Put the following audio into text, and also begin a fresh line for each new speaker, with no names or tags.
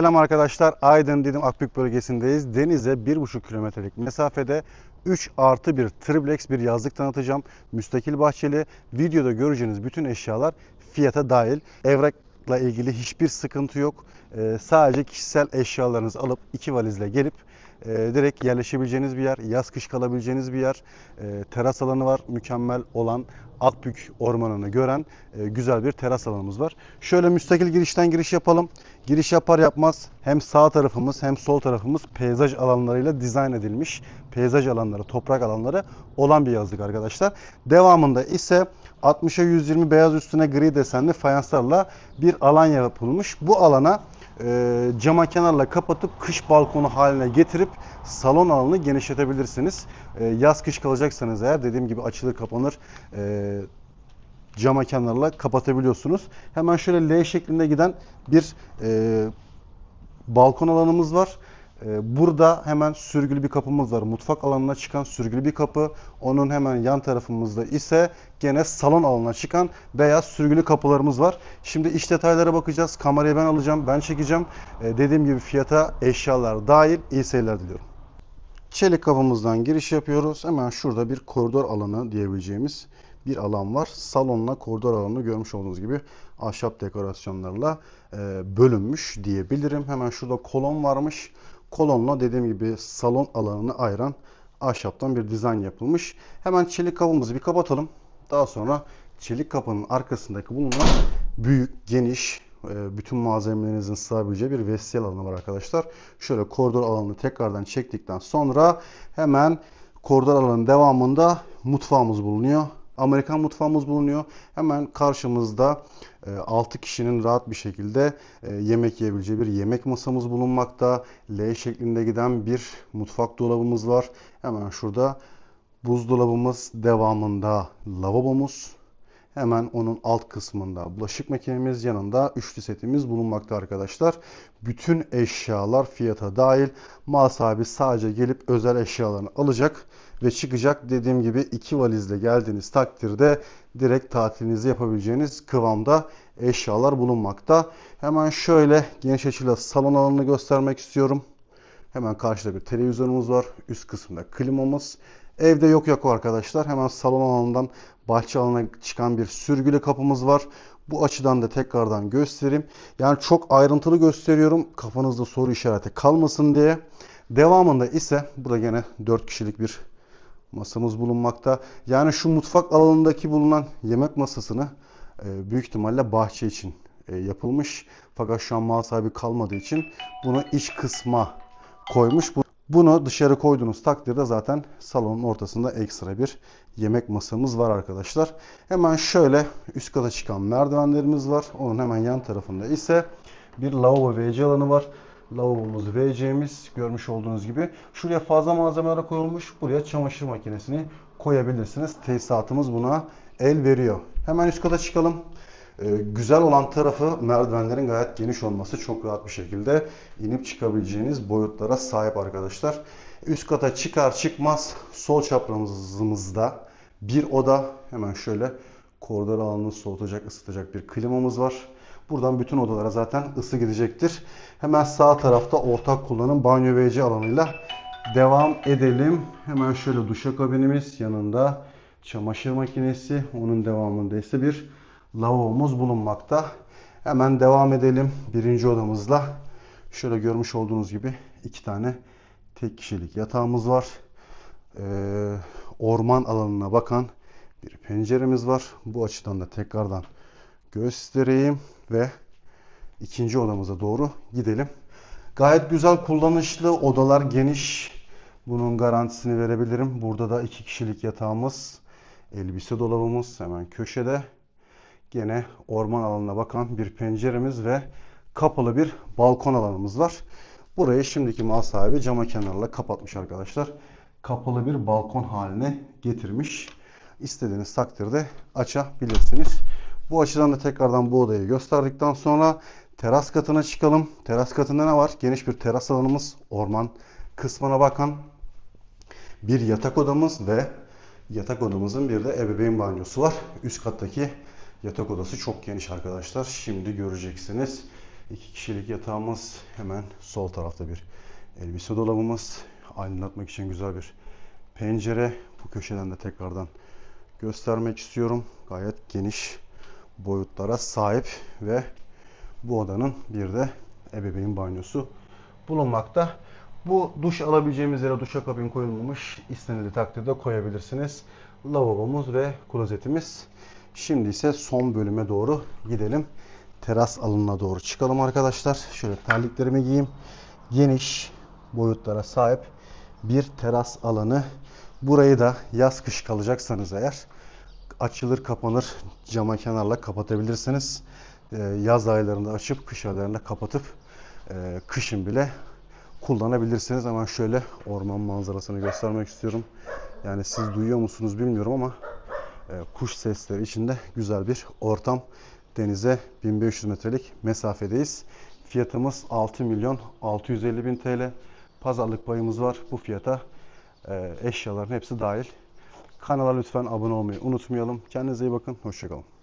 Selam arkadaşlar. Aydın Didim Akbük bölgesindeyiz. Denize 1,5 kilometrelik mesafede 3 artı bir triplex bir yazlık tanıtacağım. Müstakil bahçeli. Videoda göreceğiniz bütün eşyalar fiyata dahil. Evrakla ilgili hiçbir sıkıntı yok. Ee, sadece kişisel eşyalarınızı alıp iki valizle gelip e, direkt yerleşebileceğiniz bir yer. Yaz kış kalabileceğiniz bir yer. E, teras alanı var. Mükemmel olan Akbük Ormanı'nı gören e, güzel bir teras alanımız var. Şöyle müstakil girişten giriş yapalım. Giriş yapar yapmaz hem sağ tarafımız hem sol tarafımız peyzaj alanlarıyla dizayn edilmiş. Peyzaj alanları, toprak alanları olan bir yazlık arkadaşlar. Devamında ise 60'a 120 beyaz üstüne gri desenli fayanslarla bir alan yapılmış. Bu alana e, cama kenarla kapatıp kış balkonu haline getirip salon alanını genişletebilirsiniz. E, yaz kış kalacaksanız eğer dediğim gibi açılır kapanır e, cama kenarla kapatabiliyorsunuz. Hemen şöyle L şeklinde giden bir e, balkon alanımız var. E, burada hemen sürgülü bir kapımız var. Mutfak alanına çıkan sürgülü bir kapı. Onun hemen yan tarafımızda ise gene salon alanına çıkan beyaz sürgülü kapılarımız var. Şimdi iç detaylara bakacağız. Kamerayı ben alacağım, ben çekeceğim. E, dediğim gibi fiyata eşyalar dahil iyi seyirler diliyorum. Çelik kapımızdan giriş yapıyoruz. Hemen şurada bir koridor alanı diyebileceğimiz bir alan var. Salonla koridor alanını görmüş olduğunuz gibi ahşap dekorasyonlarla e, bölünmüş diyebilirim. Hemen şurada kolon varmış. Kolonla dediğim gibi salon alanını ayıran ahşaptan bir dizayn yapılmış. Hemen çelik kapımızı bir kapatalım. Daha sonra çelik kapının arkasındaki bulunan büyük, geniş, e, bütün malzemelerinizin sığabileceği bir vestiyer alanı var arkadaşlar. Şöyle koridor alanını tekrardan çektikten sonra hemen koridor alanının devamında mutfağımız bulunuyor. Amerikan mutfağımız bulunuyor. Hemen karşımızda 6 kişinin rahat bir şekilde e, yemek yiyebileceği bir yemek masamız bulunmakta. L şeklinde giden bir mutfak dolabımız var. Hemen şurada buzdolabımız devamında lavabomuz. Hemen onun alt kısmında bulaşık makinemiz yanında üçlü setimiz bulunmakta arkadaşlar. Bütün eşyalar fiyata dahil. Mal sahibi sadece gelip özel eşyalarını alacak ve çıkacak. Dediğim gibi iki valizle geldiğiniz takdirde direkt tatilinizi yapabileceğiniz kıvamda eşyalar bulunmakta. Hemen şöyle geniş açıyla salon alanını göstermek istiyorum. Hemen karşıda bir televizyonumuz var. Üst kısımda klimamız. Evde yok yok arkadaşlar. Hemen salon alanından bahçe alanına çıkan bir sürgülü kapımız var. Bu açıdan da tekrardan göstereyim. Yani çok ayrıntılı gösteriyorum. Kafanızda soru işareti kalmasın diye. Devamında ise burada gene 4 kişilik bir masamız bulunmakta. Yani şu mutfak alanındaki bulunan yemek masasını e, büyük ihtimalle bahçe için e, yapılmış. Fakat şu an mal sahibi kalmadığı için bunu iç kısma koymuş. Bunu dışarı koyduğunuz takdirde zaten salonun ortasında ekstra bir yemek masamız var arkadaşlar. Hemen şöyle üst kata çıkan merdivenlerimiz var. Onun hemen yan tarafında ise bir lavabo WC alanı var. Lavabomuz WC'miz görmüş olduğunuz gibi. Şuraya fazla malzemeler koyulmuş. Buraya çamaşır makinesini koyabilirsiniz. Tesisatımız buna el veriyor. Hemen üst kata çıkalım. Ee, güzel olan tarafı merdivenlerin gayet geniş olması. Çok rahat bir şekilde inip çıkabileceğiniz boyutlara sahip arkadaşlar. Üst kata çıkar çıkmaz sol çaprazımızda bir oda. Hemen şöyle koridor alanını soğutacak, ısıtacak bir klimamız var. Buradan bütün odalara zaten ısı gidecektir. Hemen sağ tarafta ortak kullanım banyo WC alanıyla devam edelim. Hemen şöyle duşakabinimiz yanında çamaşır makinesi. Onun devamında ise bir lavabomuz bulunmakta. Hemen devam edelim birinci odamızla. Şöyle görmüş olduğunuz gibi iki tane tek kişilik yatağımız var. Ee, orman alanına bakan bir penceremiz var. Bu açıdan da tekrardan göstereyim ve ikinci odamıza doğru gidelim. Gayet güzel kullanışlı odalar geniş. Bunun garantisini verebilirim. Burada da iki kişilik yatağımız, elbise dolabımız hemen köşede. Gene orman alanına bakan bir penceremiz ve kapalı bir balkon alanımız var. Burayı şimdiki mal sahibi cama kenarla kapatmış arkadaşlar. Kapalı bir balkon haline getirmiş. İstediğiniz takdirde açabilirsiniz. Bu açıdan da tekrardan bu odayı gösterdikten sonra teras katına çıkalım. Teras katında ne var? Geniş bir teras alanımız, orman kısmına bakan bir yatak odamız ve yatak odamızın bir de ebeveyn banyosu var. Üst kattaki yatak odası çok geniş arkadaşlar. Şimdi göreceksiniz. İki kişilik yatağımız hemen sol tarafta bir elbise dolabımız. Aydınlatmak için güzel bir pencere. Bu köşeden de tekrardan göstermek istiyorum. Gayet geniş boyutlara sahip ve bu odanın bir de ebeveyn banyosu bulunmakta. Bu duş alabileceğimiz yere duşakabin koyulmamış. İstenildiği takdirde koyabilirsiniz. Lavabomuz ve klozetimiz. Şimdi ise son bölüme doğru gidelim. Teras alanına doğru çıkalım arkadaşlar. Şöyle terliklerimi giyeyim. Geniş boyutlara sahip bir teras alanı. Burayı da yaz kış kalacaksanız eğer açılır kapanır cama kenarla kapatabilirsiniz. Ee, yaz aylarında açıp kış aylarında kapatıp e, kışın bile kullanabilirsiniz. Hemen şöyle orman manzarasını göstermek istiyorum. Yani siz duyuyor musunuz bilmiyorum ama kuş sesleri içinde güzel bir ortam. Denize 1500 metrelik mesafedeyiz. Fiyatımız 6 milyon 650 bin TL. Pazarlık payımız var. Bu fiyata e, eşyaların hepsi dahil. Kanala lütfen abone olmayı unutmayalım. Kendinize iyi bakın. Hoşçakalın.